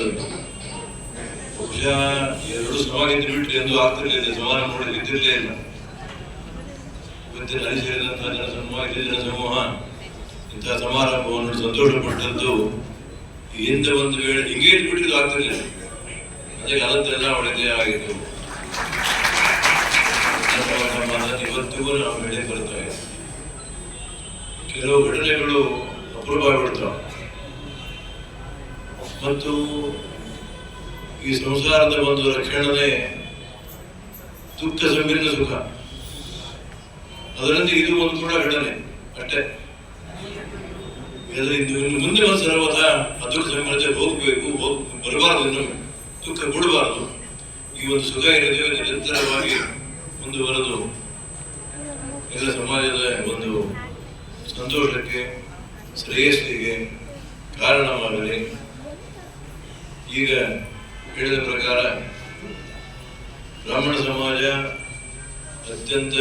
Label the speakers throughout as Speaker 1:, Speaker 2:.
Speaker 1: ಅದಂತೂ ಬಹುಶಃ ಎರಡು ಸಮಾಗಿದ್ದು ಬಿಟ್ಟು ಎಂದು ಆಗ್ತಿರಲಿಲ್ಲ ಸಮಾರಂಭ ನೋಡಿ ಇದ್ದಿರಲೇ ಇಲ್ಲ. ಇವತ್ತಿನ ಸೇರಿದಂತಹ ಜನ ಸಮೂಹ ಇಲ್ಲಿ ಜನ ಸಮೂಹ ಇಂತಹ ಸಮಾರಂಭವನ್ನು ಸಂತೋಷ ಪಟ್ಟದ್ದು ಈ ಹಿಂದೆ ಒಂದು ವೇಳೆ ಹಿಂಗೆ ಬಿಟ್ಟಿದ್ದು ಆಗ್ತಿರಲಿಲ್ಲ. ಅದಕ್ಕೆ ಅದನ್ನೆಲ್ಲ ಒಳ್ಳೆದೇ ಆಗಿತ್ತು. ಇವತ್ತಿಗೂ ನಾವು ಬೆಳೆ ಬರ್ತಾ ಕೆಲವು ಘಟನೆಗಳು ಅಪರೂಪ ಬಿಡ್ತಾವ. ಮತ್ತು ಈ ಸಂಸಾರದ ಒಂದು ರಕ್ಷಣೆ ದುಃಖ ಸಂಬಿತ ಸುಖ. ಅದರಲ್ಲಿ ಇದು ಒಂದು ಕೂಡ ಘಟನೆ, ಅಷ್ಟೇ. ಮುಂದೆ ಒಂದು ಸರ್ವತ ದುಃಖ ಸಂಬಂಧ ಹೋಗಬೇಕು, ಹೋಗ್ ಬರಬಾರದು ಇನ್ನೊಮ್ಮೆ ದುಃಖ ಕೊಡಬಾರದು. ಈ ಒಂದು ಸುಖ ಇರೋದೇ ನಿರಂತರವಾಗಿ ಮುಂದುವರೆದು ಎಲ್ಲ ಸಮಾಜದ ಒಂದು ಸಂತೋಷಕ್ಕೆ, ಶ್ರೇಯಸ್ಸಿಗೆ ಕಾರಣವಾಗಲಿ. ಈಗ ಹೇಳಿದ ಪ್ರಕಾರ ಬ್ರಾಹ್ಮಣ ಸಮಾಜ ಅತ್ಯಂತ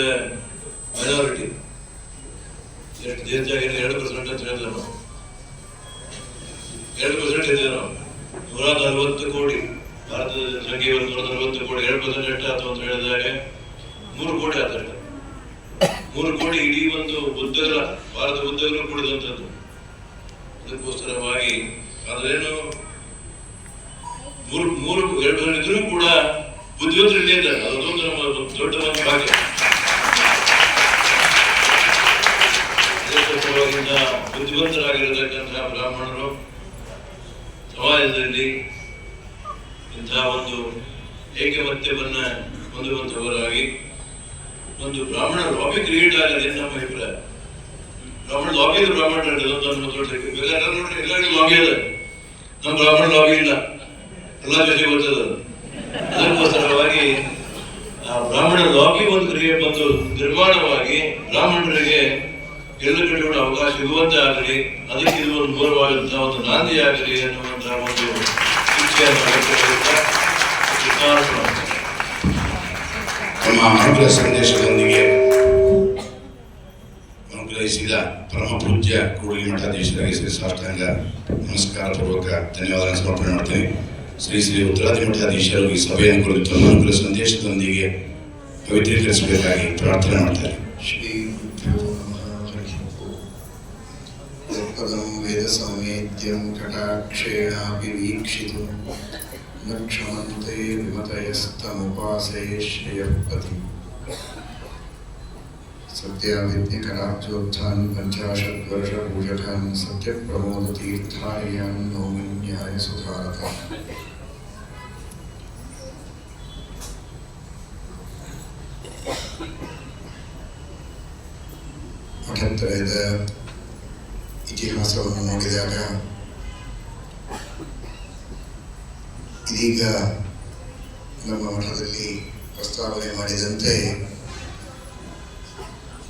Speaker 1: ಮೈನಾರಿಟಿ ಎಷ್ಟು ದೇಶದಾಗ ಎರಡು ಪರ್ಸೆಂಟ್ ಅಂತ ಹೇಳಿದೆ ನಾವು ಎರಡು ಪರ್ಸೆಂಟ್ ಇದೆ ನಾವು ನೂರ ನಲವತ್ತು ಕೋಟಿ. ಭಾರತದ ಜನಸಂಖ್ಯೆ ನೂರ ನಲವತ್ತು ಕೋಟಿ. ಎರಡು ಪರ್ಸೆಂಟ್ ಎಷ್ಟು ಆಯ್ತು ಅಂತ ಹೇಳಿದಾಗ ಮೂರು ಕೋಟಿ ಆತ ಮೂರು ಕೋಟಿ ಇಡೀ ಒಂದು ಉದ್ದಗಲ ಭಾರತ ಉದ್ದಗಲ ಕೂಡಿದಂಥದ್ದು. ಅದಕ್ಕೋಸ್ಕರವಾಗಿ ಅದೇನು ಮೂರು ಮೂರು, ಎರಡು ಜನ ಇದ್ರೂ ಕೂಡ ಬುದ್ಧಿವಂತರು ಇಲ್ಲೇ ಇದ್ದಾರೆ. ಅದೊಂದು ನಮ್ಮ, ದೊಡ್ಡ ಒಂದು ಭಾಗ್ಯ. ಬುದ್ಧಿವಂತರಾಗಿರತಕ್ಕಂತಹ ಬ್ರಾಹ್ಮಣರು ಸಮಾಜದಲ್ಲಿ ಇಂತಹ ಒಂದು ಏಕಮತ್ಯವನ್ನ ಹೊಂದುವಂತವರಾಗಿ ಒಂದು ಬ್ರಾಹ್ಮಣ ಲಾಬಿ ಕ್ರಿಯೇಟ್ ಆಗಿದೆ ನಮ್ಮ ಅಭಿಪ್ರಾಯ. ಬ್ರಾಹ್ಮಣ ಲಾಬಿ ಬ್ರಾಹ್ಮಣ ನಮ್ಮ ತೋಟಕ್ಕೆ ಬೇರೆ ನೋಡಿ ಎಲ್ಲರಿಗೂ ಲಾಬಿ ಅದ. ನಮ್ಮ ಬ್ರಾಹ್ಮಣ ಲಾಬಿ ಇಲ್ಲ. ಎಲ್ಲ ಜೊತೆ ಬರ್ತದೆ ಅದಕ್ಕೋಸ್ಕರವಾಗಿ, ಆ ಬ್ರಾಹ್ಮಣ ಲಾಬಿ ಒಂದು ಕ್ರಿಯೆ ಬಂದು ನಿರ್ಮಾಣವಾಗಿ ಬ್ರಾಹ್ಮಣರಿಗೆ ಎಲ್ಲ ಕಡೆ ಅವಕಾಶ ಸಿಗುವಂತೆ ಆಗಲಿ, ಅದಕ್ಕೆ ಇದು ಒಂದು ಮೂಲವಾದಂತಹ ಒಂದು ನಾಂದಿ ಆಗಲಿ ಅನ್ನುವಂತಹ ಒಂದು.
Speaker 2: ತಮ್ಮ ಅನುಗ್ರಹ ಸಂದೇಶದೊಂದಿಗೆ ಅನುಗ್ರಹಿಸಿದ ಪರಮ ಪೂಜ್ಯ ಕೂಡಲಿ ಮಠಾಧೀಶರಿಗೆ ಶ್ರೀ ಸಾಷ್ಟಾಂಗ ನಮಸ್ಕಾರ ಪೂರ್ವಕ ಧನ್ಯವಾದ ಸಮರ್ಪಣೆ ಮಾಡ್ತೇನೆ ಶ್ರೀ ಶ್ರೀ ಉತ್ತರಾದಿ ಮಠಾಧೀಶರು ಈ ಸಭೆಯನ್ನು ಕುರಿತು ತಮ್ಮ ಅನುಗ್ರಹ ಸಂದೇಶದೊಂದಿಗೆ ಪವಿತ್ರೀಕರಿಸಬೇಕಾಗಿ ಪ್ರಾರ್ಥನೆ ಮಾಡ್ತಾರೆ
Speaker 3: श्रीगुरुभ्यो नमः हरिः ओम् यत्पदं वेदसंवेद्यं कटाक्षेणापि वीक्षितुं न क्षमन्ते विमतयस्तमुपासे श्रियपतिम् सत्याविद्यकराब्जोत्थान् पञ्चाशद्वर्षपूजकान् सत्यप्रमोदतीर्थार्यान् नौमिन्याय सुधारता ಮಠತ್ರಯದ ಇತಿಹಾಸವನ್ನು ನೋಡಿದಾಗ ಇದೀಗ ನಮ್ಮ ಮಠದಲ್ಲಿ ಪ್ರಸ್ತಾವನೆ ಮಾಡಿದಂತೆ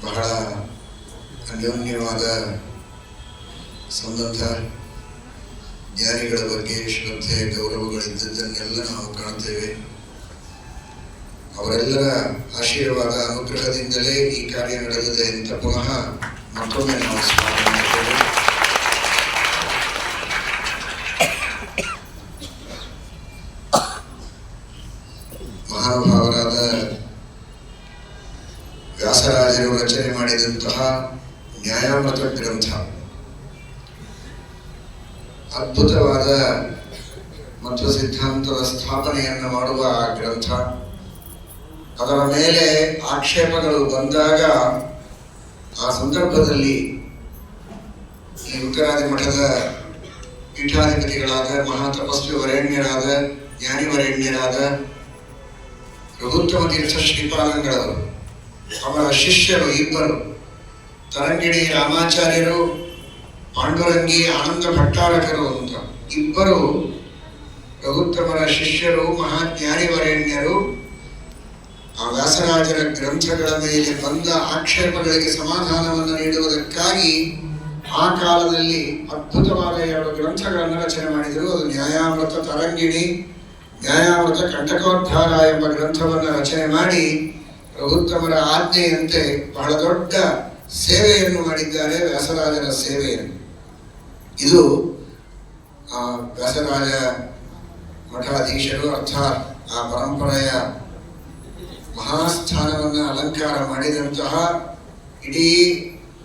Speaker 3: ಬಹಳ ಅನ್ಯೋನ್ಯವಾದ ಸಂಬಂಧ, ಜ್ಞಾನಿಗಳ ಬಗ್ಗೆ ಶ್ರದ್ಧೆ ಗೌರವಗಳಿದ್ದದ್ದನ್ನೆಲ್ಲ ನಾವು ಕಾಣ್ತೇವೆ. ಅವರೆಲ್ಲರ ಆಶೀರ್ವಾದ, ಅನುಗ್ರಹದಿಂದಲೇ ಈ ಕಾರ್ಯ ನಡೆದಿದೆ ಅಂತ ಪುನಃ ಮತ್ತೊಮ್ಮೆ ನಾವು ಸ್ಮರಣೆ ಮಾಡ್ತೇವೆ ಮಹಾನುಭಾವರಾದ ವ್ಯಾಸರಾಜರು ರಚನೆ ಮಾಡಿದಂತಹ ನ್ಯಾಯಾಮತ ಗ್ರಂಥ. ಅದ್ಭುತವಾದ ಮಧ್ವ ಸಿದ್ಧಾಂತದ ಸ್ಥಾಪನೆಯನ್ನು ಮಾಡುವ ಆ ಗ್ರಂಥ. ಅದರ ಮೇಲೆ ಆಕ್ಷೇಪಗಳು ಬಂದಾಗ ಆ ಸಂದರ್ಭದಲ್ಲಿ ಈ ಉತ್ತರಾದಿ ಮಠದ ಪೀಠಾಧಿಪತಿಗಳಾದ ಮಹಾ ತಪಸ್ವಿ ವರೇಣ್ಯರಾದ, ಜ್ಞಾನಿ ವರೇಣ್ಯರಾದ, ರಘುತ್ತಮ ತೀರ್ಥ ಶ್ರೀಪಾದಂಗಳವರು ಅವರ ಶಿಷ್ಯರು ಇಬ್ಬರು, ತರಂಗಿಣಿ ರಾಮಾಚಾರ್ಯರು, ಪಾಂಡುರಂಗಿ ಆನಂದ ಭಟ್ಟಾರಕರು ಅಂತ ಇಬ್ಬರು ರಘುತ್ತಮರ ಶಿಷ್ಯರು ಮಹಾ ಮಹಾಜ್ಞಾನಿ ವರೇಣ್ಯರು ಆ ವ್ಯಾಸರಾಜರ ಗ್ರಂಥಗಳ ಮೇಲೆ ಬಂದ ಆಕ್ಷೇಪಗಳಿಗೆ ಸಮಾಧಾನವನ್ನು ನೀಡುವುದಕ್ಕಾಗಿ ಆ ಕಾಲದಲ್ಲಿ ಅದ್ಭುತವಾದ ಎರಡು ಗ್ರಂಥಗಳನ್ನು ರಚನೆ ಮಾಡಿದರು. ಅದು ನ್ಯಾಯಾಮೃತ ತರಂಗಿಣಿ, ನ್ಯಾಯಾಮೃತ ಕಂಟಕೋದ್ಧಾರ ಎಂಬ ಗ್ರಂಥವನ್ನು ರಚನೆ ಮಾಡಿ ಪ್ರಭುತ್ತಮರ ಆಜ್ಞೆಯಂತೆ ಬಹಳ ದೊಡ್ಡ ಸೇವೆಯನ್ನು ಮಾಡಿದ್ದಾರೆ ವ್ಯಾಸರಾಜರ ಸೇವೆಯನ್ನು. ಇದು ಆ ವ್ಯಾಸರಾಜ ಮಠಾಧೀಶರು ಅರ್ಥ ಆ ಪರಂಪರೆಯ ಮಹಾಸ್ಥಾನವನ್ನು ಅಲಂಕಾರ ಮಾಡಿದಂತಹ ಇಡೀ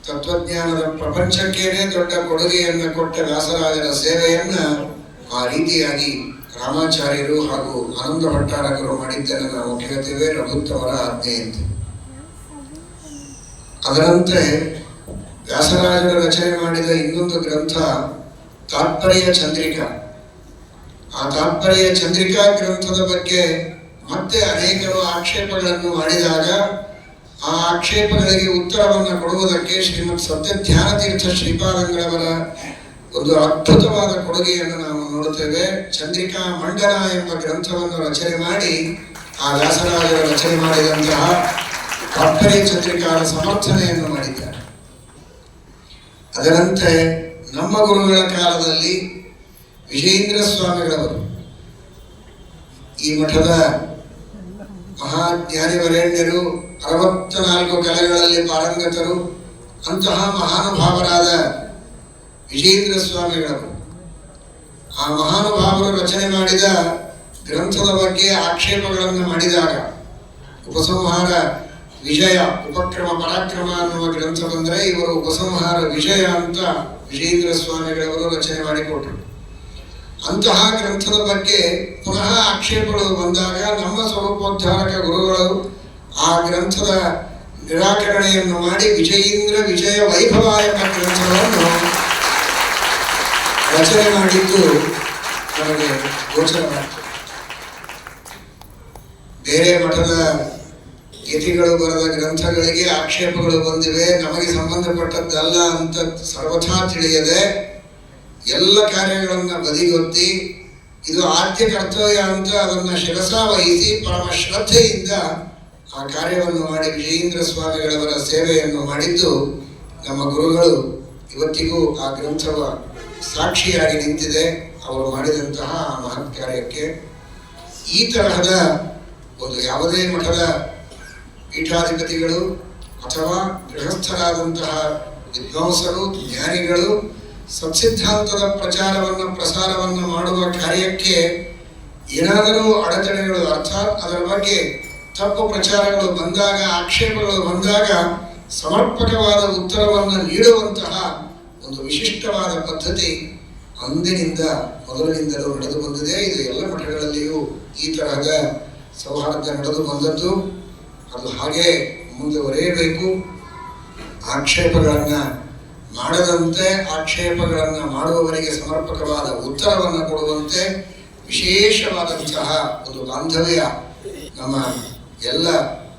Speaker 3: ತತ್ವಜ್ಞಾನದ ಪ್ರಪಂಚಕ್ಕೇನೆ ದೊಡ್ಡ ಕೊಡುಗೆಯನ್ನು ಕೊಟ್ಟ ವ್ಯಾಸರಾಜರ ಸೇವೆಯನ್ನು ಆ ರೀತಿಯಾಗಿ ರಾಮಾಚಾರ್ಯರು ಹಾಗೂ ಆನಂದ ಭಟ್ಟಾರಕರು ಮಾಡಿದ್ದನ್ನು ನಾವು ಕೇಳ್ತೇವೆ ರಘುತ್ತಮರ ಆಜ್ಞೆಯಂತೆ ಅದರಂತೆ ವ್ಯಾಸರಾಜರು ರಚನೆ ಮಾಡಿದ ಇನ್ನೊಂದು ಗ್ರಂಥ, ತಾತ್ಪರ್ಯ ಚಂದ್ರಿಕಾ. ಆ ತಾತ್ಪರ್ಯ ಚಂದ್ರಿಕಾ ಗ್ರಂಥದ ಬಗ್ಗೆ ಮತ್ತೆ ಅನೇಕರು ಆಕ್ಷೇಪಗಳನ್ನು ಮಾಡಿದಾಗ ಆ ಆಕ್ಷೇಪಗಳಿಗೆ ಉತ್ತರವನ್ನು ಕೊಡುವುದಕ್ಕೆ ಶ್ರೀಮತ್ ಸತ್ಯ ತೀರ್ಥ ಶ್ರೀಪಾದಂಗಳವರ ಒಂದು ಅದ್ಭುತವಾದ ಕೊಡುಗೆಯನ್ನು ನಾವು ನೋಡುತ್ತೇವೆ. ಚಂದ್ರಿಕಾ ಮಂಡಲ ಎಂಬ ಗ್ರಂಥವನ್ನು ರಚನೆ ಮಾಡಿ, ಆ ವ್ಯಾಸರಾಜರು ರಚನೆ ಮಾಡಿದಂತಹ ತಾತ್ಪರ್ಯ ಚಂದ್ರಿಕಾರ ಸಮರ್ಥನೆಯನ್ನು ಮಾಡಿದ್ದಾರೆ. ಅದರಂತೆ ನಮ್ಮ ಗುರುಗಳ ಕಾಲದಲ್ಲಿ ವಿಜೇಂದ್ರ ಸ್ವಾಮಿಗಳವರು ಈ ಮಠದ ಮಹಾಜ್ಞಾನಿವರೇಣ್ಯರು ಅರವತ್ತ ನಾಲ್ಕು ಕಲೆಗಳಲ್ಲಿ ಪಾರಂಗತರು, ಅಂತಹ ಮಹಾನುಭಾವರಾದ ವಿಜೇಂದ್ರ ಸ್ವಾಮಿಗಳವರು ಆ ಮಹಾನುಭಾವರು ರಚನೆ ಮಾಡಿದ ಗ್ರಂಥದ ಬಗ್ಗೆ ಆಕ್ಷೇಪಗಳನ್ನು ಮಾಡಿದಾಗ ಉಪಸಂಹಾರ ವಿಜಯ, ಉಪಕ್ರಮ ಪರಾಕ್ರಮ ಅನ್ನುವ ಗ್ರಂಥ ಬಂದರೆ ಇವರು ಉಪಸಂಹಾರ ವಿಜಯ ಅಂತ ವಿಜೇಂದ್ರ ಸ್ವಾಮಿಗಳವರು ರಚನೆ ಮಾಡಿಕೊಟ್ರು. ಅಂತಹ ಗ್ರಂಥದ ಬಗ್ಗೆ ಪುನಃ ಆಕ್ಷೇಪಗಳು ಬಂದಾಗ ನಮ್ಮ ಸ್ವರೂಪೋದ್ಧಾರಕ ಗುರುಗಳು ಆ ಗ್ರಂಥದ ನಿರಾಕರಣೆಯನ್ನು ಮಾಡಿ ವಿಜಯೇಂದ್ರ ವಿಜಯ ವೈಭವ ಎಂಬ ಗ್ರಂಥವನ್ನು ರಚನೆ ಮಾಡಿದ್ದು ನಮಗೆ ಗೋಚರವಾಗ್ತದೆ ಬೇರೆ ಮಠದ ಯತಿಗಳು ಬರೆದ ಗ್ರಂಥಗಳಿಗೆ ಆಕ್ಷೇಪಗಳು ಬಂದಿವೆ. ನಮಗೆ ಸಂಬಂಧಪಟ್ಟದ್ದಲ್ಲ ಅಂತ ಸರ್ವಥಾ ತಿಳಿಯದೆ ಎಲ್ಲ ಕಾರ್ಯಗಳನ್ನ ಬದಿಗೊತ್ತಿ ಇದು ಆದ್ಯ ಕರ್ತವ್ಯ ಅಂತ ಅದನ್ನ ಶಿರಸ ವಹಿಸಿ ಪರಮ ಶ್ರದ್ಧೆಯಿಂದ ಆ ಕಾರ್ಯವನ್ನು ಮಾಡಿ ವಿಜಯೇಂದ್ರ ಸ್ವಾಮಿಗಳವರ ಸೇವೆಯನ್ನು ಮಾಡಿದ್ದು ನಮ್ಮ ಗುರುಗಳು ಇವತ್ತಿಗೂ ಆ ಗ್ರಂಥವ ಸಾಕ್ಷಿಯಾಗಿ ನಿಂತಿದೆ. ಅವರು ಮಾಡಿದಂತಹ ಆ ಮಹತ್ ಕಾರ್ಯಕ್ಕೆ ಈ ತರಹದ ಒಂದು ಯಾವುದೇ ಮಠದ ಪೀಠಾಧಿಪತಿಗಳು ಅಥವಾ ಗೃಹಸ್ಥರಾದಂತಹ ವಿದ್ವಾಂಸರು, ಜ್ಞಾನಿಗಳು ಸತ್ಸಿದ್ಧಾಂತದ ಪ್ರಚಾರವನ್ನು, ಪ್ರಸಾರವನ್ನು ಮಾಡುವ ಕಾರ್ಯಕ್ಕೆ ಏನಾದರೂ ಅಡಚಣೆಗಳು, ಅರ್ಥಾತ್ ಅದರ ಬಗ್ಗೆ ತಪ್ಪು ಪ್ರಚಾರಗಳು ಬಂದಾಗ, ಆಕ್ಷೇಪಗಳು ಬಂದಾಗ ಸಮರ್ಪಕವಾದ ಉತ್ತರವನ್ನು ನೀಡುವಂತಹ ಒಂದು ವಿಶಿಷ್ಟವಾದ ಪದ್ಧತಿ ಅಂದಿನಿಂದ ಮೊದಲಿನಿಂದಲೂ ನಡೆದು ಬಂದಿದೆ. ಇದು ಎಲ್ಲ ಮಠಗಳಲ್ಲಿಯೂ ಈ ತರಹದ ಸೌಹಾರ್ದ ನಡೆದು ಬಂದದ್ದು. ಅದು ಹಾಗೆ ಮುಂದುವರಿಯಬೇಕು. ಆಕ್ಷೇಪಗಳನ್ನು ಮಾಡದಂತೆ ಆಕ್ಷೇಪಗಳನ್ನು ಮಾಡುವವರಿಗೆ ಸಮರ್ಪಕವಾದ ಉತ್ತರವನ್ನು ಕೊಡುವಂತೆ ವಿಶೇಷವಾದಂತಹ ಒಂದು ಬಾಂಧವ್ಯ ನಮ್ಮ ಎಲ್ಲ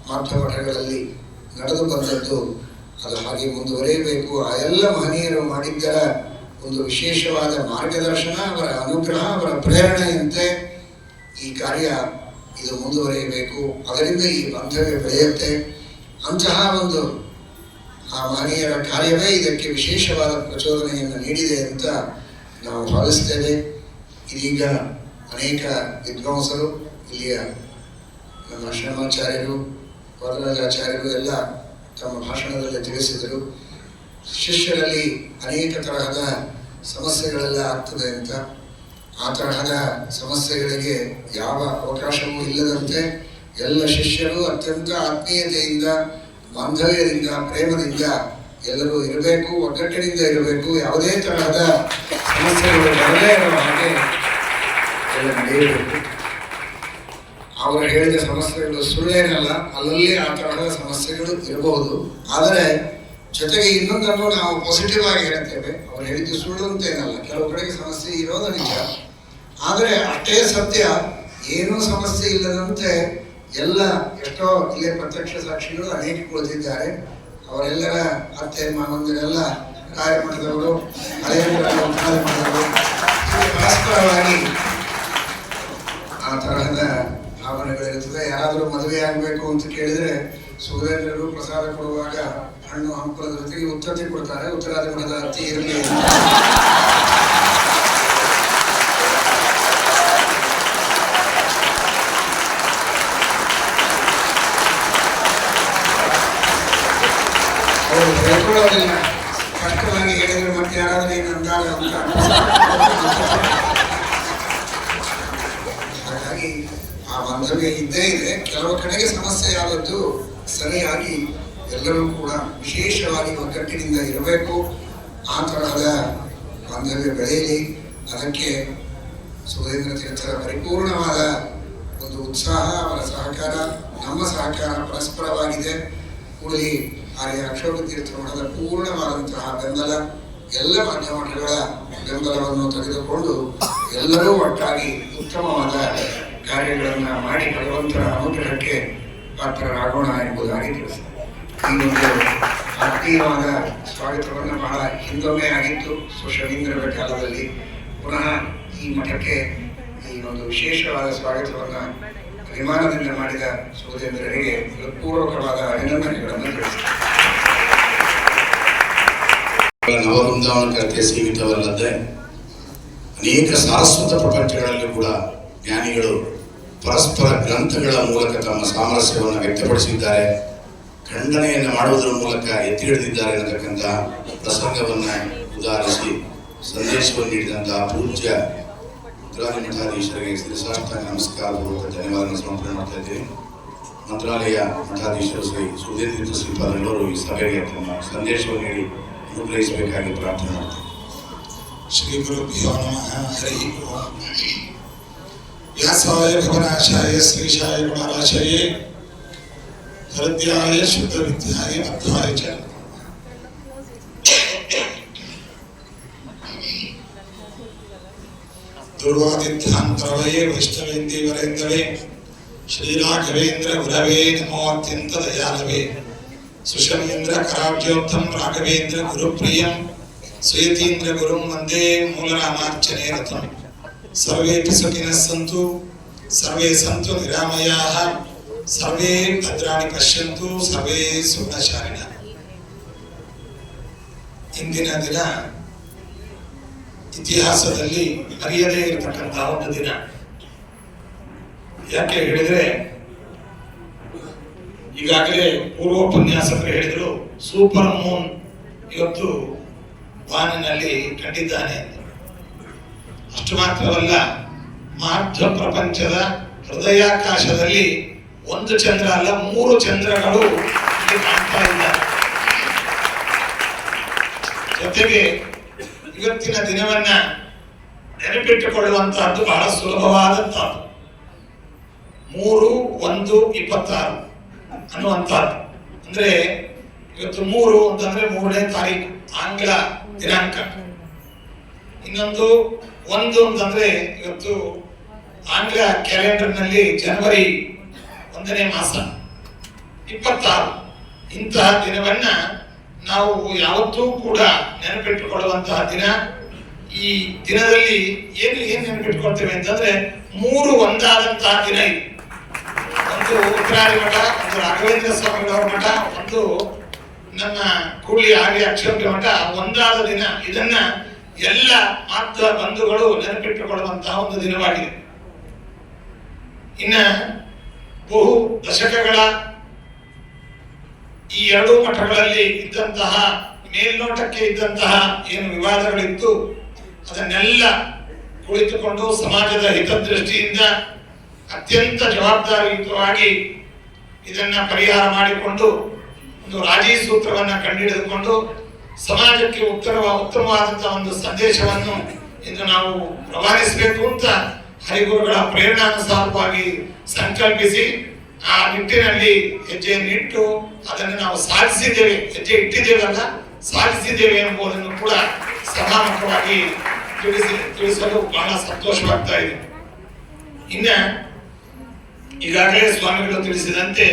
Speaker 3: ಮಾಧ್ಯಮಗಳಲ್ಲಿ ನಡೆದು ಬಂದದ್ದು. ಅದು ಹಾಗೆ ಮುಂದುವರಿಯಬೇಕು. ಆ ಎಲ್ಲ ಮಹನೀಯರು ಮಾಡಿದ್ದರ ಒಂದು ವಿಶೇಷವಾದ ಮಾರ್ಗದರ್ಶನ, ಅವರ ಅನುಗ್ರಹ, ಅವರ ಪ್ರೇರಣೆಯಂತೆ ಈ ಕಾರ್ಯ ಇದು ಮುಂದುವರಿಯಬೇಕು. ಅದರಿಂದ ಈ ಬಾಂಧವ್ಯ ಬೆಳೆಯುತ್ತೆ. ಅಂತಹ ಒಂದು ಆ ಮಹನೀಯರ ಕಾರ್ಯವೇ ಇದಕ್ಕೆ ವಿಶೇಷವಾದ ಪ್ರಚೋದನೆಯನ್ನು ನೀಡಿದೆ ಅಂತ ನಾವು ಭಾವಿಸ್ತೇವೆ. ಇದೀಗ ಅನೇಕ ವಿದ್ವಾಂಸರು, ಇಲ್ಲಿಯ ನಮ್ಮ ಶ್ರಮಾಚಾರ್ಯರು ವರದರಾಜಾಚಾರ್ಯರು ಎಲ್ಲ ತಮ್ಮ ಭಾಷಣದಲ್ಲಿ ತಿಳಿಸಿದರು. ಶಿಷ್ಯರಲ್ಲಿ ಅನೇಕ ತರಹದ ಸಮಸ್ಯೆಗಳೆಲ್ಲ ಆಗ್ತದೆ ಅಂತ. ಆ ತರಹದ ಸಮಸ್ಯೆಗಳಿಗೆ ಯಾವ ಅವಕಾಶವೂ ಇಲ್ಲದಂತೆ ಎಲ್ಲ ಶಿಷ್ಯರು ಅತ್ಯಂತ ಆತ್ಮೀಯತೆಯಿಂದ ಬಾಂಧವ್ಯದಿಂದ ಪ್ರೇಮದಿಂದ ಎಲ್ಲರೂ ಇರಬೇಕು, ಒಗ್ಗಟ್ಟಿನಿಂದ ಇರಬೇಕು, ಯಾವುದೇ ತರಹದ ಸಮಸ್ಯೆಗಳು ಬರದೇ ಇರುವ ಹಾಗೆ ಎಲ್ಲ ನಡೆಯಬೇಕು. ಅವರು ಹೇಳಿದ ಸಮಸ್ಯೆಗಳು ಸುಳ್ಳೇನಲ್ಲ, ಅಲ್ಲಲ್ಲಿ ಆ ತರಹದ ಸಮಸ್ಯೆಗಳು ಇರಬಹುದು. ಆದರೆ ಜೊತೆಗೆ ಇನ್ನೊಂದನ್ನು ನಾವು ಪಾಸಿಟಿವ್ ಆಗಿ ಹೇಳ್ತೇವೆ. ಅವ್ರು ಹೇಳಿದ್ದು ಸುಳ್ಳು ಅಂತ ಏನಲ್ಲ, ಕೆಲವು ಕಡೆಗೆ ಸಮಸ್ಯೆ ಇರೋದು ನಿಜ ಆದರೆ ಅಷ್ಟೇ ಸತ್ಯ, ಏನೂ ಸಮಸ್ಯೆ ಇಲ್ಲದಂತೆ ಎಲ್ಲ ಎಷ್ಟೋ ಇಲ್ಲೇ ಪ್ರತ್ಯಕ್ಷ ಸಾಕ್ಷಿಗಳು ಅನೇಕ ಕುಳಿತಿದ್ದಾರೆ. ಅವರೆಲ್ಲರ ಅತ್ತೆ ಮಾವಂದಿರೆಲ್ಲ ರಾಯಮಠದವರು ಹಳೆಯ ಪರಸ್ಪರವಾಗಿ ಆ ತರಹದ ಭಾವನೆಗಳಿರುತ್ತದೆ. ಯಾರಾದರೂ ಮದುವೆ ಆಗಬೇಕು ಅಂತ ಕೇಳಿದರೆ ಸುರೇಂದ್ರರು ಪ್ರಸಾದ ಕೊಡುವಾಗ ಹಣ್ಣು ಹಂಪಲದ ಜೊತೆಗೆ ಉತ್ತರತೆ ಕೊಡ್ತಾರೆ. ಉತ್ತರಾದಿ ಮಠದ ಅತ್ತಿ ಇರಲಿ ಹೇಳ್ಕೊಳ್ಳೋದಿಲ್ಲ ಸ್ಪಷ್ಟವಾಗಿ ಹೇಳಿದ್ರೆ ಮತ್ತೆ ಯಾರಾದ್ರೂ ಏನು ಅಂದಾಗ ಅಂತ. ಹಾಗಾಗಿ ಆ ಬಾಂಧವ್ಯ ಇದ್ದೇ ಇದೆ. ಕೆಲವು ಕಡೆಗೆ ಸಮಸ್ಯೆ ಆದದ್ದು ಸರಿಯಾಗಿ ಎಲ್ಲರೂ ಕೂಡ ವಿಶೇಷವಾಗಿ ಒಗ್ಗಟ್ಟಿನಿಂದ ಇರಬೇಕು. ಆ ತರಹದ ಬಾಂಧವ್ಯ ಬೆಳೆಯಲಿ. ಅದಕ್ಕೆ ಸುರೇಂದ್ರ ತೀರ್ಥರ ಪರಿಪೂರ್ಣವಾದ ಒಂದು ಉತ್ಸಾಹ, ಅವರ ಸಹಕಾರ, ನಮ್ಮ ಸಹಕಾರ ಪರಸ್ಪರವಾಗಿದೆ. ಕೂಡಲಿ ಆರ್ಯ ಅಕ್ಷೋಭ ತೀರ್ಥ ಮಠದ ಪೂರ್ಣವಾದಂತಹ ಬೆಂಬಲ, ಎಲ್ಲ ಮಾಧ್ಯಮಗಳ ಬೆಂಬಲವನ್ನು ತೆಗೆದುಕೊಂಡು ಎಲ್ಲರೂ ಒಟ್ಟಾಗಿ ಉತ್ತಮವಾದ ಕಾರ್ಯಗಳನ್ನು ಮಾಡಿ ಭಗವಂತನ ಅನುಗ್ರಹಕ್ಕೆ ಪಾತ್ರರಾಗೋಣ ಎಂಬುದಾಗಿ ತಿಳಿಸಿದೆ ಈ ಒಂದು ಆತ್ಮೀಯವಾದ ಸ್ವಾಗತವನ್ನು ಬಹಳ ಹಿಂದೊಮ್ಮೆ ಆಗಿತ್ತು. ಸುಶವೀಂದ್ರ ಕಾಲದಲ್ಲಿ ಪುನಃ ಈ ಮಠಕ್ಕೆ ಈ ಒಂದು ವಿಶೇಷವಾದ ಸ್ವಾಗತವನ್ನು ವಿಮಾನದಿಂದ ಮಾಡಿದ ಸೋದೇಂದ್ರರಿಗೆ ಹೃತ್ಪೂರ್ವಕವಾದ ಅಭಿನಂದನೆಗಳನ್ನು ತಿಳಿಸಿದೆ
Speaker 2: ನವವೃಂದಾವನಕರ್ತೆ ಸೀಮಿತವಲ್ಲದೆ ಅನೇಕ ಶಾಶ್ವತ ಪ್ರಪಂಚಗಳಲ್ಲಿ ಕೂಡ ಜ್ಞಾನಿಗಳು ಪರಸ್ಪರ ಗ್ರಂಥಗಳ ಮೂಲಕ ತಮ್ಮ ಸಾಮರಸ್ಯವನ್ನು ವ್ಯಕ್ತಪಡಿಸಿದ್ದಾರೆ, ಖಂಡನೆಯನ್ನು ಮಾಡುವುದರ ಮೂಲಕ ಎತ್ತಿ ಹಿಡಿದಿದ್ದಾರೆ ಅನ್ನತಕ್ಕಂಥ ಪ್ರಸಂಗವನ್ನು ಉದಾಹರಿಸಿ, ಸಂದೇಶವನ್ನು ನೀಡಿದಂತಹ ಪೂಜ್ಯ ಮಠಾಧೀಶರಿಗೆ ಶ್ರೀ ಸಾಷ್ಟಾಂಗ ನಮಸ್ಕಾರ ಪೂರ್ವಕ ಧನ್ಯವಾದಗಳನ್ನು ಸಮರ್ಪಣೆ ಮಾಡ್ತಾ ಇದ್ದೇವೆ ಮಂತ್ರಾಲಯ ಮಠಾಧೀಶರು ಶ್ರೀ ಸುಧೀಂದ್ರ ಶ್ರೀಪಾದರವರು ಈ ಸಭೆಗೆ ತಮ್ಮ ಸಂದೇಶವನ್ನು ನೀಡಿ ಅನುಗ್ರಹಿಸಬೇಕಾಗಿ ಪ್ರಾರ್ಥನೆ ಮಾಡ್ತೇವೆ
Speaker 4: ಶ್ರೀ ಗುರುಭ್ಯೋ ನಮಃ ಹರಿ ಓಂ ವ್ಯಾಸಾಯ ಭವನಾಶಾಯ ಶ್ರೀಶಾಯ ಗುಣರಾಶಯೇ ಹೃದಯಾಯ ಶುದ್ಧ ವಿದ್ಯಾಯ ಮಧ್ವಾಯ ಚ ದುರ್ವಾದಿತ್ಯಾಂತರವೇ ವೈಷ್ಣವೇಂದೀವರೇಂದ್ರವೇ ಶ್ರೀರಾಘವೇಂದ್ರ ಗುರವೇ ನಮೋ ಅತ್ಯಂತ ದಯಾಲವೇ ಸುಷಮೇಂದ್ರ ಕರಾಬ್ಜೋತ್ತಂ ರಾಘವೇಂದ್ರ ಗುರುಪ್ರಿಯಂ ಶ್ವೇತೀಂದ್ರ ಗುರುಂ ವಂದೇ ಮೂಲರಾಮಾರ್ಚನೆ ರಥಂ ಸರ್ವೇಪಿ ಸುಖಿನಃ ಸಂತು ಸರ್ವೇ ಸಂತು ನಿರಾಮಯಾಃ ಸರ್ವೇ ಭದ್ರಾಣಿ ಪಶ್ಯಂತು ಸರ್ವೇ ಸುಖಶಾಲಿನ ಇಂದಿನ ದಿನ ಇತಿಹಾಸದಲ್ಲಿ ಅರಿಯದೇ ಇರತಕ್ಕಂತಹ ಒಂದು ದಿನ. ಯಾಕೆ ಹೇಳಿದ್ರೆ, ಈಗಾಗಲೇ ಪೂರ್ವೋಪನ್ಯಾಸಕರು ಹೇಳಿದ್ರು, ಸೂಪರ್ ಮೂನ್ ಇವತ್ತು ವಾನಿನಲ್ಲಿ ಕಂಡಿದ್ದಾನೆ. ಅಷ್ಟು ಮಾತ್ರವಲ್ಲ, ಮಾಧ್ಯ ಪ್ರಪಂಚದ ಹೃದಯಾಕಾಶದಲ್ಲಿ ಒಂದು ಚಂದ್ರ ಅಲ್ಲ, ಮೂರು ಚಂದ್ರಗಳು ಕಾಣ್ತಾ ಇದ್ದಾರೆ ಜೊತೆಗೆ ಇವತ್ತಿನ ದಿನವನ್ನ ನೆನಪಿಟ್ಟುಕೊಳ್ಳುವಂತಹದ್ದು ಬಹಳ ಸುಲಭವಾದಂತಹದ್ದು. ಮೂರು, ಒಂದು, ಇಪ್ಪತ್ತಾರು ಅನ್ನುವಂತಹದ್ದು. ಅಂದ್ರೆ ಇವತ್ತು ಮೂರು ಅಂತಂದ್ರೆ ಮೂರನೇ ತಾರೀಕು, ಆಂಗ್ಲ ದಿನಾಂಕ. ಇನ್ನೊಂದು, ಒಂದು ಅಂತಂದ್ರೆ ಇವತ್ತು ಆಂಗ್ಲ ಕ್ಯಾಲೆಂಡರ್ನಲ್ಲಿ ಜನವರಿ ಒಂದನೇ ಮಾಸ. ಇಪ್ಪತ್ತಾರು. ಇಂತಹ ದಿನವನ್ನ ನಾವು ಯಾವತ್ತೂ ಕೂಡ ನೆನಪಿಟ್ಟುಕೊಳ್ಳುವಂತಹ ದಿನ. ಈ ದಿನದಲ್ಲಿ ಏನು ಏನು ನೆನಪಿಟ್ಕೊಳ್ತೇವೆ ಅಂತಂದ್ರೆ ಮೂರು ಒಂದಾದಂತಹ ದಿನ ಇದು. ಒಂದು ಉತ್ತರಾರಿ ಮಠ, ಒಂದು ರಾಘವೇಂದ್ರ ಸ್ವಾಮಿಗಳವರ ಮಠ, ಒಂದು ನಮ್ಮ ಕೂಲಿ ಹಾಗೆ ಅಕ್ಷರ ಮಠ. ಒಂದಾದ ದಿನ. ಇದನ್ನ ಎಲ್ಲ ಆಪ್ತ ಬಂಧುಗಳು ನೆನಪಿಟ್ಟುಕೊಳ್ಳುವಂತಹ ಒಂದು ದಿನವಾಗಿದೆ. ಇನ್ನ ಬಹು ದಶಕಗಳ ಈ ಎರಡು ಮಠಗಳಲ್ಲಿ ಇದ್ದಂತಹ, ಮೇಲ್ನೋಟಕ್ಕೆ ಇದ್ದಂತಹ ಏನು ವಿವಾದಗಳಿತ್ತು, ಅದನ್ನೆಲ್ಲ ಕುಳಿತುಕೊಂಡು ಸಮಾಜದ ಹಿತದೃಷ್ಟಿಯಿಂದ ಅತ್ಯಂತ ಜವಾಬ್ದಾರಿಯುತವಾಗಿ ಇದನ್ನ ಪರಿಹಾರ ಮಾಡಿಕೊಂಡು, ಒಂದು ರಾಜಿ ಸೂತ್ರವನ್ನ ಕಂಡುಹಿಡಿದುಕೊಂಡು ಸಮಾಜಕ್ಕೆ ಉತ್ತರ ಉತ್ತಮವಾದಂತಹ ಒಂದು ಸಂದೇಶವನ್ನು ಇಂದು ನಾವು ರವಾನಿಸಬೇಕು ಅಂತ ಹರಿಗುರುಗಳ ಪ್ರೇರಣಾನುಸಾರವಾಗಿ ಸಂಕಲ್ಪಿಸಿ ಆ ನಿಟ್ಟಿನಲ್ಲಿ ಹೆಜ್ಜೆಯನ್ನು ಇಟ್ಟು ಅದನ್ನು ನಾವು ಸಾಧಿಸಿದ್ದೇವೆ, ಹೆಜ್ಜೆ ಇಟ್ಟಿದ್ದೇವಲ್ಲ ಸಾಧಿಸಿದ್ದೇವೆ ಎಂಬುದನ್ನು ಕೂಡ ಸಭಾಮುಖವಾಗಿ ತಿಳಿಸಿ, ತಿಳಿಸಲು ಬಹಳ ಸಂತೋಷವಾಗ್ತಾ ಇದೆ. ಇನ್ನ ಈಗಾಗಲೇ ಸ್ವಾಮಿಗಳು ತಿಳಿಸಿದಂತೆ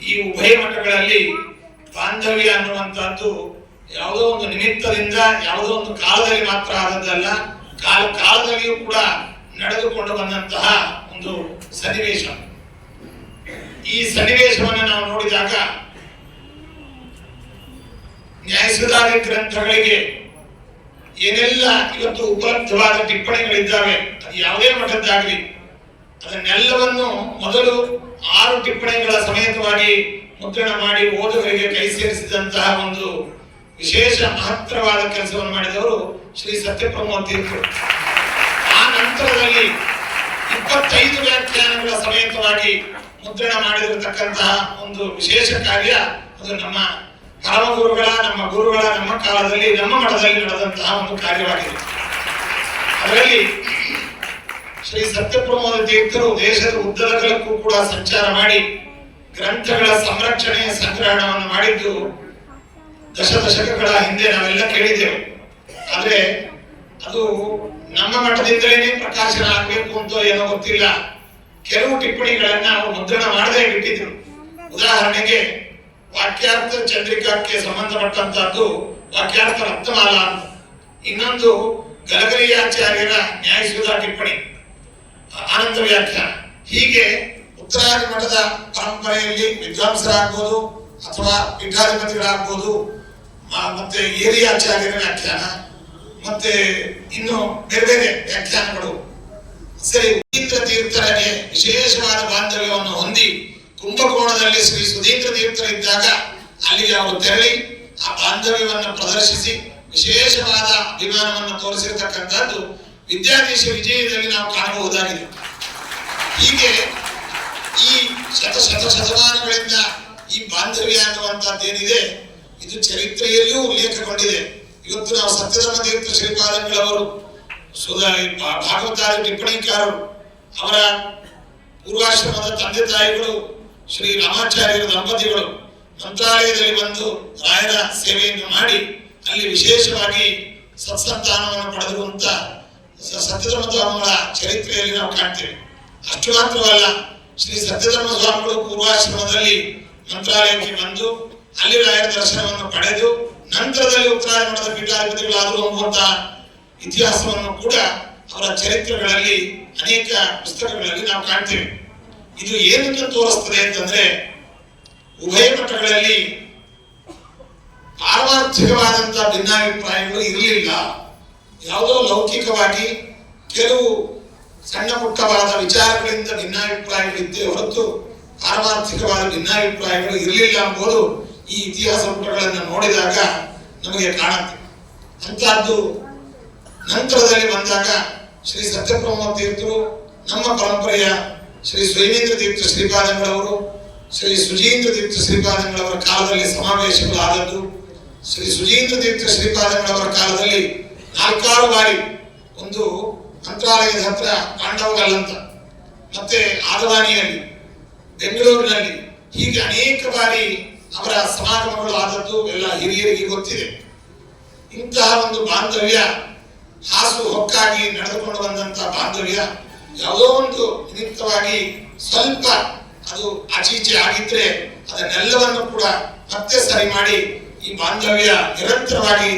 Speaker 4: ಈ ಉಭಯ ಮಠಗಳಲ್ಲಿ ಬಾಂಧವ್ಯ ಅನ್ನುವಂಥದ್ದು ಯಾವುದೋ ಒಂದು ನಿಮಿತ್ತದಿಂದ, ಯಾವುದೋ ಒಂದು ಕಾಲದಲ್ಲಿ ಮಾತ್ರ ಆದದ್ದಲ್ಲ, ಕಾಲ, ಕಾಲದಲ್ಲಿಯೂ ಕೂಡ ನಡೆದುಕೊಂಡು ಬಂದಂತಹ ಒಂದು ಸನ್ನಿವೇಶ. ಈ ಸನ್ನಿವೇಶವನ್ನು ನಾವು ನೋಡಿದಾಗ ನ್ಯಾಯಸುಧಾರಿ ಗ್ರಂಥಗಳಿಗೆ ಏನೆಲ್ಲ ಇವತ್ತು ಉಪಲಬ್ಧವಾದ ಟಿಪ್ಪಣಿಗಳಿದ್ದಾವೆ ಯಾವುದೇ ಮಠದ್ದಾಗಲಿ, ಅದನ್ನೆಲ್ಲವನ್ನು ಮೊದಲು ಆರು ಟಿಪ್ಪಣಿಗಳ ಸಮೇತವಾಗಿ ಮುದ್ರಣ ಮಾಡಿ ಓದುಗರಿಗೆ ಕೈ ಸೇರಿಸಿದಂತಹ ಒಂದು ವಿಶೇಷ ಮಹತ್ತರವಾದ ಕೆಲಸವನ್ನು ಮಾಡಿದವರು ಶ್ರೀ ಸತ್ಯಪ್ರಮೋದ್ ತೀರ್ಥರು ಆ ನಂತರದಲ್ಲಿ ಇಪ್ಪತ್ತೈದು ವ್ಯಾಖ್ಯಾನಗಳ ಸಮೇತವಾಗಿ ಮುದ್ರಣ ಮಾಡಿರತಕ್ಕಂತಹ ಒಂದು ವಿಶೇಷ ಕಾರ್ಯ ಅದು ನಮ್ಮ ಕಾಮಗುರುಗಳ ಗುರುಗಳ ನಮ್ಮ ಗುರುಗಳ, ನಮ್ಮ ಕಾಲದಲ್ಲಿ, ನಮ್ಮ ಮಠದಲ್ಲಿ ನಡೆದಂತಹ ಒಂದು ಕಾರ್ಯವಾಗಿದೆ. ಅದರಲ್ಲಿ ಶ್ರೀ ಸತ್ಯಪ್ರಮೋದ ತೀರ್ಥರು ದೇಶದ ಉದ್ದಗಲಕ್ಕೂ ಕೂಡ ಸಂಚಾರ ಮಾಡಿ ಗ್ರಂಥಗಳ ಸಂರಕ್ಷಣೆಯ ಸಂಗ್ರಹಣವನ್ನು ಮಾಡಿದ್ದು ದಶ ದಶಕಗಳ ಹಿಂದೆ ನಾವೆಲ್ಲ ಕೇಳಿದ್ದೇವೆ. ಆದರೆ ಅದು ನಮ್ಮ ಮಠದಿಂದಲೇ ಪ್ರಕಾಶನ ಆಗಬೇಕು ಅಂತ ಏನೋ ಗೊತ್ತಿಲ್ಲ. ಕೆಲವು ಟಿಪ್ಪಣಿಗಳನ್ನ ಅವರು ಮುದ್ರಣ ಮಾಡದೇ ಬಿಟ್ಟಿದ್ರು. ಉದಾಹರಣೆಗೆ, ವಾಕ್ಯಾರ್ಥ ಚಂದ್ರಿಕಾಕ್ಕೆ ಸಂಬಂಧಪಟ್ಟಂತಹದ್ದು ವಾಕ್ಯಾರ್ಥ ರತ್ನಮಾಲ ಅಂತ. ಇನ್ನೊಂದು ಗಲಗಲಿಯಾಚಾರ್ಯರ ನ್ಯಾಯಸುಧಾ ಟಿಪ್ಪಣಿ, ಆನಂದ ವ್ಯಾಖ್ಯಾನ. ಹೀಗೆ ಉತ್ತರಾದಿ ಮಠದ ಪರಂಪರೆಯಲ್ಲಿ ವಿದ್ವಾಂಸರಾಗ್ಬೋದು ಅಥವಾ ಪೀಠಾಧಿಪತಿಗಳಾಗ್ಬೋದು ಮತ್ತೆ ಏರಿಯಾಚಾರ್ಯರ ವ್ಯಾಖ್ಯಾನ, ಮತ್ತೆ ಇನ್ನು ಬೇರೆ ಬೇರೆ ವ್ಯಾಖ್ಯಾನಗಳು. ಸರಿ ಸುಧೀಂದ್ರ ತೀರ್ಥರಿಗೆ ವಿಶೇಷವಾದ ಬಾಂಧವ್ಯವನ್ನು ಹೊಂದಿ ಕುಂಭಕೋಣದಲ್ಲಿ ಶ್ರೀ ಸುಧೀಂದ್ರ ತೀರ್ಥರಿದ್ದಾಗ ಅಲ್ಲಿಗೆ ಅವರು ತೆರಳಿ ಆ ಬಾಂಧವ್ಯವನ್ನು ಪ್ರದರ್ಶಿಸಿ ವಿಶೇಷವಾದ ಅಭಿಮಾನವನ್ನು ತೋರಿಸಿರ್ತಕ್ಕಂಥದ್ದು ವಿದ್ಯಾಧೀಶ ವಿಜಯದಲ್ಲಿ ನಾವು ಕಾಣಬಹುದಾಗಿದೆ. ಹೀಗೆ ಈ ಶತ ಶತ ಶತಮಾನಗಳಿಂದ ಈ ಬಾಂಧವ್ಯ ಅನ್ನುವಂಥದ್ದೇನಿದೆ ಇದು ಚರಿತ್ರೆಯಲ್ಲಿಯೂ ಉಲ್ಲೇಖಗೊಂಡಿದೆ. ಇವತ್ತು ನಾವು ಸತ್ಯಧರ್ಮ ತೀರ್ಥ ಶ್ರೀಪಾದಂಗಳವರು ಸುಧಾ ಭಾ- ಭಾಗವತಾದಿ ಟಿಪ್ಪಣಿಕಾರರು, ಅವರ ಪೂರ್ವಾಶ್ರಮದ ತಂದೆ ತಾಯಿಗಳು, ಶ್ರೀ ರಾಮಾಚಾರ್ಯರ ದಂಪತಿಗಳು ಮಂತ್ರಾಲಯದಲ್ಲಿ ಬಂದು ರಾಯರ ಸೇವೆಯನ್ನು ಮಾಡಿ ಅಲ್ಲಿ ವಿಶೇಷವಾಗಿ ಸತ್ಸಂತಾನವನ್ನು ಪಡೆದಿರುವಂತ ಸ- ಸತ್ಯಧರ್ಮ ಸ್ವಾಮಿಗಳ ಚರಿತ್ರೆಯಲ್ಲಿ ನಾವು ಕಾಣ್ತೇವೆ. ಅಷ್ಟು ಮಾತ್ರವಲ್ಲ, ಶ್ರೀ ಸತ್ಯಧರ್ಮ ಸ್ವಾಮಿಗಳು ಪೂರ್ವಾಶ್ರಮದಲ್ಲಿ ಮಂತ್ರಾಲಯಕ್ಕೆ ಬಂದು ಅಲ್ಲಿ ರಾಯರ ದರ್ಶನವನ್ನು ಪಡೆದು ನಂತರದಲ್ಲಿ ಉತ್ತರಾಯಣದ ಪೀಠಾಧಿಪತಿಗಳಾದರು ಎಂಬುವಂತ ಇತಿಹಾಸವನ್ನು ಕೂಡ ಅವರ ಚರಿತ್ರೆಗಳಲ್ಲಿ ಅನೇಕ ಪುಸ್ತಕಗಳಲ್ಲಿ ನಾವು ಕಾಣ್ತೇವೆ. ಇದು ಏನನ್ನು ತೋರಿಸ್ತದೆ ಅಂತಂದ್ರೆ, ಉಭಯ ಮಠಗಳಲ್ಲಿ ಪಾರ್ವಾರ್ಥಿಕವಾದಂತಹ ಭಿನ್ನಾಭಿಪ್ರಾಯಗಳು ಇರಲಿಲ್ಲ. ಯಾವುದೋ ಲೌಕಿಕವಾಗಿ ಕೆಲವು ಸಣ್ಣ ಪುಟ್ಟವಾದ ವಿಚಾರಗಳಿಂದ ಭಿನ್ನಾಭಿಪ್ರಾಯಗಳಿದ್ದೇ ಹೊರತು ಪಾರಮಾರ್ಥಿಕವಾದ ಭಿನ್ನಾಭಿಪ್ರಾಯಗಳು ಇರಲಿಲ್ಲ ಎಂಬುದು ಈ ಇತಿಹಾಸ ಪುಟಗಳನ್ನು ನೋಡಿದಾಗ ನಮಗೆ ಕಾಣುತ್ತೆ. ಅಂತಹದ್ದು ನಂತರದಲ್ಲಿ ಬಂದಾಗ ಶ್ರೀ ಸತ್ಯಪ್ರಮ ತೀರ್ಥರು, ನಮ್ಮ ಪರಂಪರೆಯ ಶ್ರೀ ಸ್ವೈನೇಂದ್ರ ತೀರ್ಥ ಶ್ರೀಪಾದಂಗಳವರು, ಶ್ರೀ ಸುಜೀಂದ್ರ ತೀರ್ಥ ಶ್ರೀಪಾದಂಗಳವರ ಕಾಲದಲ್ಲಿ ಸಮಾವೇಶಗಳು ಆದದ್ದು ಶ್ರೀ ಸುಜೀಂದ್ರ ತೀರ್ಥ ಶ್ರೀಪಾದಂಗಳವರ ಕಾಲದಲ್ಲಿ ನಾಲ್ಕಾರು ಬಾರಿ ಒಂದು ಮಂತ್ರಾಲಯದ ಹತ್ರ ಪಾಂಡವಗಲ್ಲಂತ, ಮತ್ತೆ ಆದವಾನಿಯಲ್ಲಿ ಬೆಂಗಳೂರಿನಲ್ಲಿ ಹೀಗೆ ಅನೇಕ ಬಾರಿ ಅವರ ಸಮಾಗಮಗಳು ಆದದ್ದು ಎಲ್ಲ ಹಿರಿಯರಿಗೆ ಗೊತ್ತಿದೆ. ಇಂತಹ ಒಂದು ಬಾಂಧವ್ಯ ಹಾಸು ಹೊಕ್ಕಾಗಿ ನಡೆದುಕೊಂಡು ಬಂದಂತಹ ಬಾಂಧವ್ಯ ಯಾವುದೋ ಒಂದು ನಿಮಿತ್ತವಾಗಿ ಸ್ವಲ್ಪ ಅದು ಆಚೀಚೆ ಆಗಿದ್ರೆ ಅದನ್ನೆಲ್ಲವನ್ನು ಕೂಡ ಮತ್ತೆ ಸರಿ ಮಾಡಿ ಈ ಬಾಂಧವ್ಯ ನಿರಂತರವಾಗಿ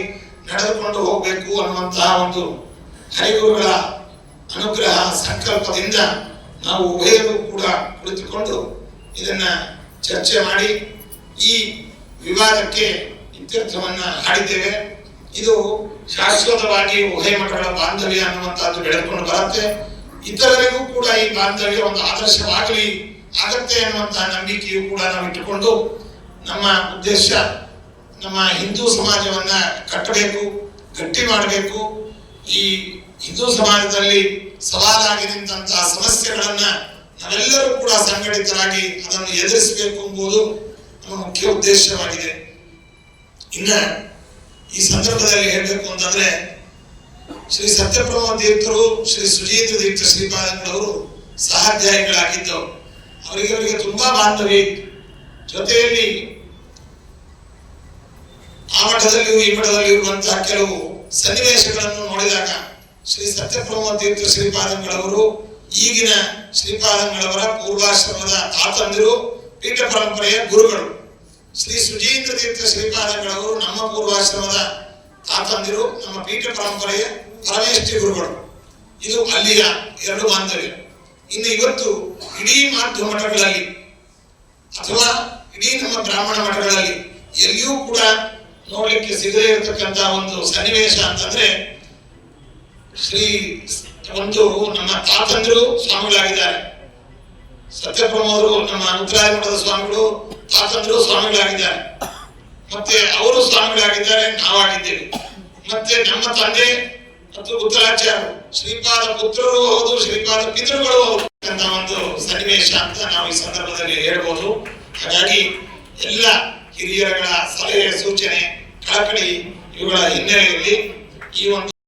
Speaker 4: ನಡೆದುಕೊಂಡು ಹೋಗಬೇಕು ಅನ್ನುವಂತಹ ಒಂದು ಹರಿಗುರುಗಳ ಅನುಗ್ರಹ ಸಂಕಲ್ಪದಿಂದ ನಾವು ಉಭಯರು ಕೂಡ ಕುಳಿತುಕೊಂಡು ಇದನ್ನ ಚರ್ಚೆ ಮಾಡಿ ಈ ವಿವಾದಕ್ಕೆ ಇತ್ಯರ್ಥವನ್ನ ಹಾಡಿದ್ದೇವೆ ಇದು ಶಾಶ್ವತವಾಗಿ ಉಭಯ ಮಠಗಳ ಬಾಂಧವ್ಯ ಅನ್ನುವಂತಹದ್ದು ಬೆಳೆದುಕೊಂಡು ಬರುತ್ತೆ. ಇತರರಿಗೂ ಕೂಡ ಈ ಬಾಂಧವ್ಯ ಒಂದು ಆದರ್ಶವಾಗಲಿ, ಆಗತ್ತೆ ಅನ್ನುವಂತಹ ನಂಬಿಕೆಯು ಕೂಡ ನಾವು ಇಟ್ಟುಕೊಂಡು ನಮ್ಮ ಉದ್ದೇಶ ನಮ್ಮ ಹಿಂದೂ ಸಮಾಜವನ್ನ ಕಟ್ಟಬೇಕು, ಗಟ್ಟಿ ಮಾಡಬೇಕು. ಈ ಹಿಂದೂ ಸಮಾಜದಲ್ಲಿ ಸವಾಲಾಗಿ ನಿಂತಹ ಸಮಸ್ಯೆಗಳನ್ನ ನಾವೆಲ್ಲರೂ ಕೂಡ ಸಂಘಟಿತರಾಗಿ ಅದನ್ನು ಎದುರಿಸಬೇಕು ಎಂಬುದು ನಮ್ಮ ಮುಖ್ಯ ಉದ್ದೇಶವಾಗಿದೆ. ಇನ್ನ ಈ ಸಂದರ್ಭದಲ್ಲಿ ಹೇಳಬೇಕು ಅಂತಂದ್ರೆ, ಶ್ರೀ ಸತ್ಯಪ್ರಭ ತೀರ್ಥರು ಶ್ರೀ ಸುಜೀತ ತೀರ್ಥ ಶ್ರೀಪಾದಂಗಳವರು ಸಹಾಧ್ಯಾಯಿಗಳಾಗಿದ್ದವು. ಅವರಿಗೆ ಅವರಿಗೆ ತುಂಬಾ ಬಾಂಧವ್ಯ ಇತ್ತು. ಜೊತೆಯಲ್ಲಿ ಆ ಮಠದಲ್ಲಿಯೂ ಈ ಮಠದಲ್ಲಿ ಇರುವಂತಹ ಕೆಲವು ಸನ್ನಿವೇಶಗಳನ್ನು ನೋಡಿದಾಗ ಶ್ರೀ ಸತ್ಯಪ್ರಭ ತೀರ್ಥ ಶ್ರೀಪಾದಂಗಳವರು ಈಗಿನ ಶ್ರೀಪಾದಂಗಳವರ ಪೂರ್ವಾಶ್ರಮದ ತಾತಂದಿರು ಪೀಠ ಪರಂಪರೆಯ ಗುರುಗಳು. ಶ್ರೀ ಸುಜೀಂದ್ರ ತೀರ್ಥ ಶ್ರೀಪಾದಗಳವರು ನಮ್ಮ ಪೂರ್ವಾಶ್ರಮದ ತಾತಂದಿರು, ನಮ್ಮ ಪೀಠ ಪರಂಪರೆಯ ಪರಮೇಶ್ವರಿ ಗುರುಗಳು. ಇದು ಅಲ್ಲಿಯ ಎರಡು ಬಾಂಧವ್ಯ. ಇನ್ನು ಇವತ್ತು ಇಡೀ ಮಾಧ್ಯಮ ಮಠಗಳಲ್ಲಿ ಅಥವಾ ಇಡೀ ನಮ್ಮ ಬ್ರಾಹ್ಮಣ ಮಠಗಳಲ್ಲಿ ಎಲ್ಲಿಯೂ ಕೂಡ ನೋಡಲಿಕ್ಕೆ ಸಿಗದೇ ಇರತಕ್ಕಂತ ಒಂದು ಸನ್ನಿವೇಶ ಅಂತಂದ್ರೆ ಶ್ರೀ ಒಂದು ನಮ್ಮ ತಾತಂದಿರು ಸ್ವಾಮಿಗಳಾಗಿದ್ದಾರೆ. ಸತ್ಯಪ್ರಮೋದರು ನಮ್ಮ ಅಭಿಪ್ರಾಯ ಮಠದ ಸ್ವಾಮಿಗಳು ತಾತಂದ್ರು ಸ್ವಾಮಿಗಳಾಗಿದ್ದಾರೆ. ಮತ್ತೆ ಅವರು ಸ್ವಾಮಿಗಳಾಗಿದ್ದಾರೆ, ನಾವಾಗಿದ್ದೇವೆ. ಮತ್ತೆ ನಮ್ಮ ತಂದೆ ಮತ್ತು ಉತ್ತರಾಚಾರ್ಯರು ಶ್ರೀಪಾದ ಪುತ್ರರು ಹೌದು, ಶ್ರೀಪಾದ ಪಿತೃಗಳು ಅಂತ ಒಂದು ಸನ್ನಿವೇಶ ಅಂತ ನಾವು ಈ ಸಂದರ್ಭದಲ್ಲಿ ಹೇಳ್ಬೋದು. ಹಾಗಾಗಿ ಎಲ್ಲ ಹಿರಿಯರುಗಳ ಸಲಹೆ, ಸೂಚನೆ, ಕಳಕಳಿ ಇವುಗಳ ಹಿನ್ನೆಲೆಯಲ್ಲಿ ಈ ಒಂದು